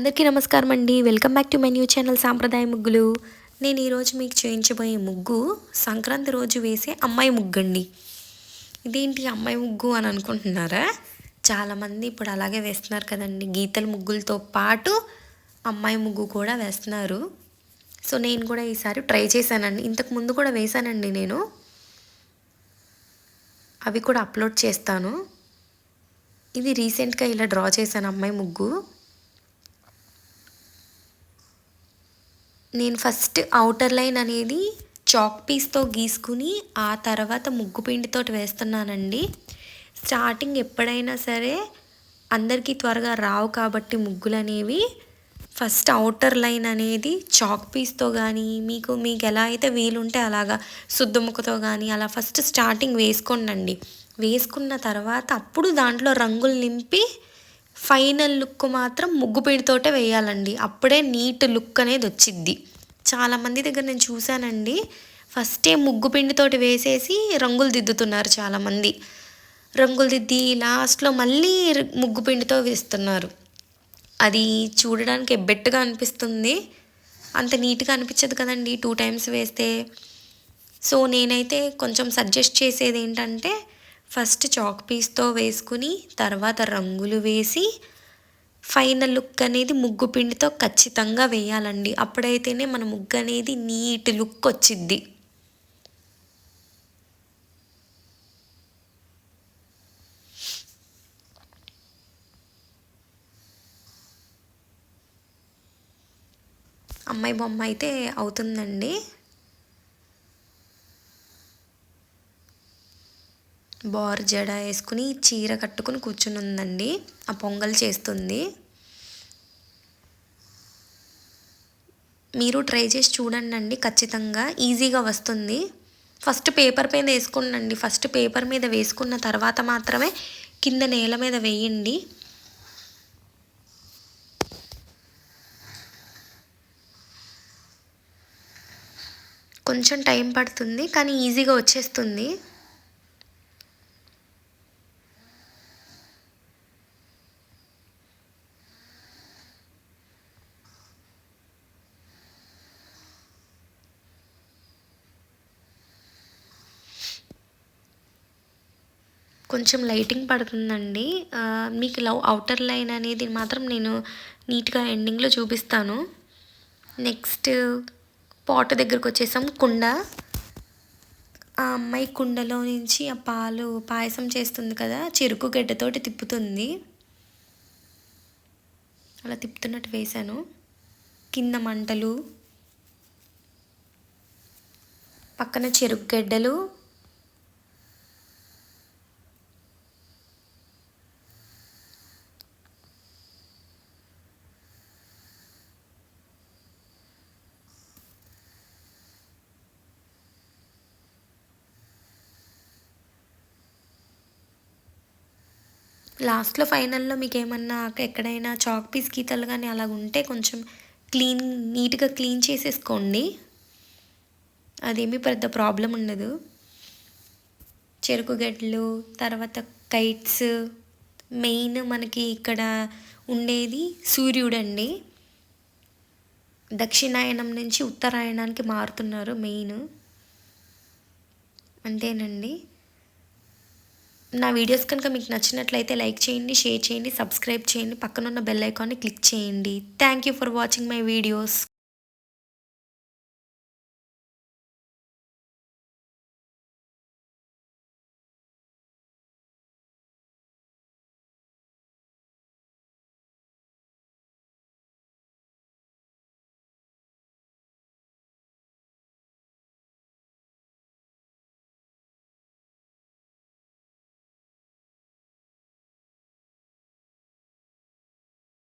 అందరికీ నమస్కారం అండి. Welcome back to my new channel సాంప్రదాయ ముగ్గులు. నేను ఈరోజు మీకు చేయించబోయే ముగ్గు సంక్రాంతి రోజు వేసే అమ్మాయి ముగ్గు అండి ఇదేంటి అమ్మాయి ముగ్గు అని అనుకుంటున్నారా? చాలామంది ఇప్పుడు అలాగే వేస్తున్నారు కదండి. గీతల ముగ్గులతో పాటు అమ్మాయి ముగ్గు కూడా వేస్తున్నారు. సో నేను కూడా ఈసారి ట్రై చేశానండి. ఇంతకు ముందు కూడా వేశానండి నేను. అవి కూడా అప్లోడ్ చేస్తాను. ఇది రీసెంట్గా ఇలా డ్రా చేశాను అమ్మాయి ముగ్గు. నేను ఫస్ట్ ఔటర్ లైన్ అనేది చాక్ పీస్తో గీసుకుని ఆ తర్వాత ముగ్గు పిండితో వేస్తున్నానండి. స్టార్టింగ్ ఎప్పుడైనా సరే అందరికీ త్వరగా రావు కాబట్టి ముగ్గులు అనేవి ఫస్ట్ అవుటర్ లైన్ అనేది చాక్ పీస్తో కానీ మీకు మీకు ఎలా అయితే వీలుంటే అలాగా శుద్ధముఖతో కానీ అలా ఫస్ట్ స్టార్టింగ్ వేసుకోండి వేసుకున్న తర్వాత అప్పుడు దాంట్లో రంగులు నింపి ఫైనల్ లుక్ మాత్రం ముగ్గు పిండితోటే వేయాలండి. అప్పుడే నీట్ లుక్ అనేది వచ్చిద్ది. చాలామంది దగ్గర నేను చూశానండి. ఫస్టే ముగ్గు పిండితోటి వేసేసి రంగులు దిద్దుతున్నారు చాలామంది. రంగులు దిద్ది లాస్ట్లో మళ్ళీ ముగ్గు పిండితో వేస్తున్నారు. అది చూడడానికి ఎబ్బెట్టుగా అనిపిస్తుంది. అంత నీట్గా అనిపించదు కదండి టూ టైమ్స్ వేస్తే. సో నేనైతే కొంచెం సజెస్ట్ చేసేది ఏంటంటే ఫస్ట్ చాక్ పీస్తో వేసుకుని తర్వాత రంగులు వేసి ఫైనల్ లుక్ అనేది ముగ్గు పిండితో ఖచ్చితంగా వేయాలండి. అప్పుడైతేనే మన ముగ్గు అనేది నీట్ లుక్ వచ్చిద్ది. అమ్మాయి బొమ్మ అయితే అవుతుందండి. బార్ జడ వేసుకుని చీర కట్టుకుని కూర్చుని ఉందండి. ఆ పొంగల్ చేస్తుంది. మీరు ట్రై చేసి చూడండి అండి ఖచ్చితంగా ఈజీగా వస్తుంది. ఫస్ట్ పేపర్ మీద వేసుకునండి. ఫస్ట్ పేపర్ మీద వేసుకున్న తర్వాత మాత్రమే కింద నేల మీద వేయండి. కొంచెం టైం పడుతుంది కానీ ఈజీగా వచ్చేస్తుంది. కొంచెం లైటింగ్ పడుతుందండి. మీకు లవ్ అవుటర్ లైన్ అనేది మాత్రం నేను నీట్గా ఎండింగ్లో చూపిస్తాను. నెక్స్ట్ పాట్ దగ్గరకు వచ్చేసాం. కుండ. ఆ అమ్మాయి కుండలో నుంచి ఆ పాలు పాయసం చేస్తుంది కదా చెరుకు గడ్డతోటి తిప్పుతుంది. అలా తిప్పుతున్నట్టు వేశాను. కింద మంటలు. పక్కన చెరుకు గడ్డలు. లాస్ట్లో ఫైనల్లో మీకు ఏమన్నా ఎక్కడైనా చాక్ పీస్ గీతలు కానీ అలా ఉంటే కొంచెం క్లీన్ నీట్గా క్లీన్ చేసేసుకోండి. అదేమీ పెద్ద ప్రాబ్లం ఉండదు. చెరుకు గడ్డలు తర్వాత కైట్స్ మెయిన్ మనకి ఇక్కడ ఉండేది సూర్యుడండి. దక్షిణాయనం నుంచి ఉత్తరాయణానికి మారుతున్నారు మెయిన్. అంతేనండి. నా వీడియోస్ కనుక మీకు నచ్చినట్లయితే లైక్ చేయండి షేర్ చేయండి సబ్స్క్రైబ్ చేయండి. పక్కనున్న బెల్ ఐకాన్ని క్లిక్ చేయండి. Thank you for watching my videos.